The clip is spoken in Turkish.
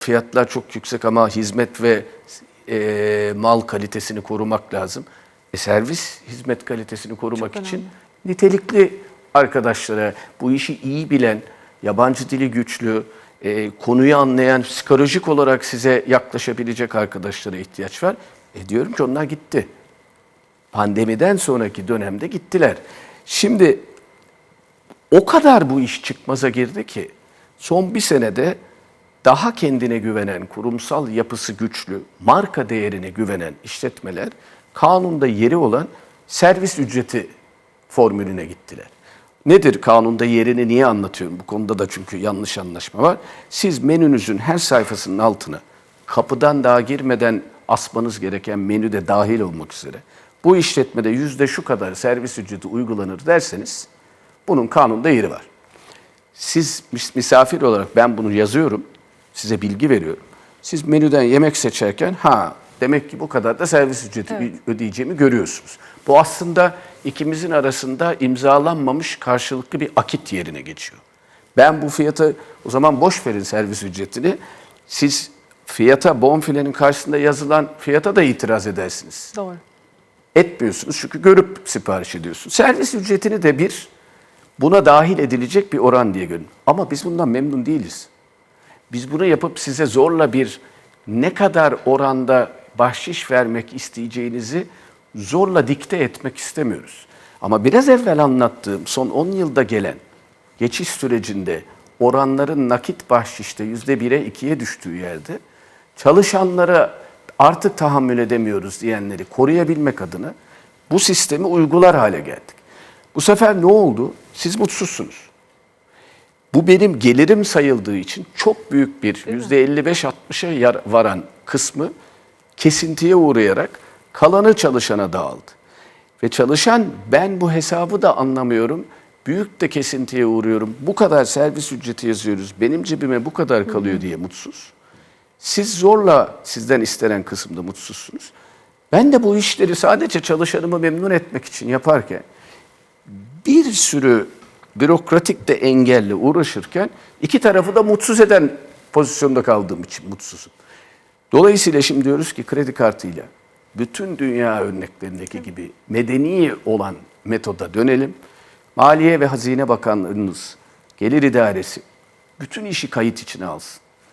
fiyatlar çok yüksek ama hizmet ve e, mal kalitesini korumak lazım. E, servis hizmet kalitesini korumak Çok için önemli. nitelikli arkadaşlara, bu işi iyi bilen, yabancı dili güçlü, e, konuyu anlayan, psikolojik olarak size yaklaşabilecek arkadaşlara ihtiyaç var. E diyorum ki onlar gitti. Pandemiden sonraki dönemde gittiler. Şimdi o kadar bu iş çıkmaza girdi ki son bir senede daha kendine güvenen, kurumsal yapısı güçlü, marka değerine güvenen işletmeler kanunda yeri olan servis ücreti formülüne gittiler. Nedir kanunda yerini niye anlatıyorum? Bu konuda da çünkü yanlış anlaşma var. Siz menünüzün her sayfasının altına kapıdan daha girmeden asmanız gereken menü de dahil olmak üzere bu işletmede yüzde şu kadar servis ücreti uygulanır derseniz bunun kanunda yeri var. Siz mis- misafir olarak ben bunu yazıyorum, size bilgi veriyorum. Siz menüden yemek seçerken ha demek ki bu kadar da servis ücreti Evet. ödeyeceğimi görüyorsunuz. Bu aslında ikimizin arasında imzalanmamış karşılıklı bir akit yerine geçiyor. Ben bu fiyata o zaman boş verin servis ücretini. Siz fiyata bonfilenin karşısında yazılan fiyata da itiraz edersiniz Doğru. etmiyorsunuz çünkü görüp sipariş ediyorsunuz. Servis ücretini de bir buna dahil edilecek bir oran diye görün. Ama biz bundan memnun değiliz. Biz bunu yapıp size zorla bir ne kadar oranda bahşiş vermek isteyeceğinizi zorla dikte etmek istemiyoruz. Ama biraz evvel anlattığım son 10 yılda gelen geçiş sürecinde oranların nakit bahşişte yüzde bire ikiye düştüğü yerde çalışanlara artık tahammül edemiyoruz diyenleri koruyabilmek adına bu sistemi uygular hale geldik. Bu sefer ne oldu? Siz mutsuzsunuz. Bu benim gelirim sayıldığı için çok büyük bir yüzde 55-60'a yar- varan kısmı kesintiye uğrayarak kalanı çalışana dağıldı. Ve çalışan ben bu hesabı da anlamıyorum. Büyük de kesintiye uğruyorum. Bu kadar servis ücreti yazıyoruz. Benim cebime bu kadar kalıyor diye mutsuz. Siz zorla sizden istenen kısımda mutsuzsunuz. Ben de bu işleri sadece çalışanımı memnun etmek için yaparken bir sürü bürokratik de engelle uğraşırken iki tarafı da mutsuz eden pozisyonda kaldığım için mutsuzum. Dolayısıyla şimdi diyoruz ki kredi kartıyla bütün dünya örneklerindeki gibi medeni olan metoda dönelim. Maliye ve Hazine Bakanlığınız, Gelir İdaresi bütün işi kayıt içine alsın.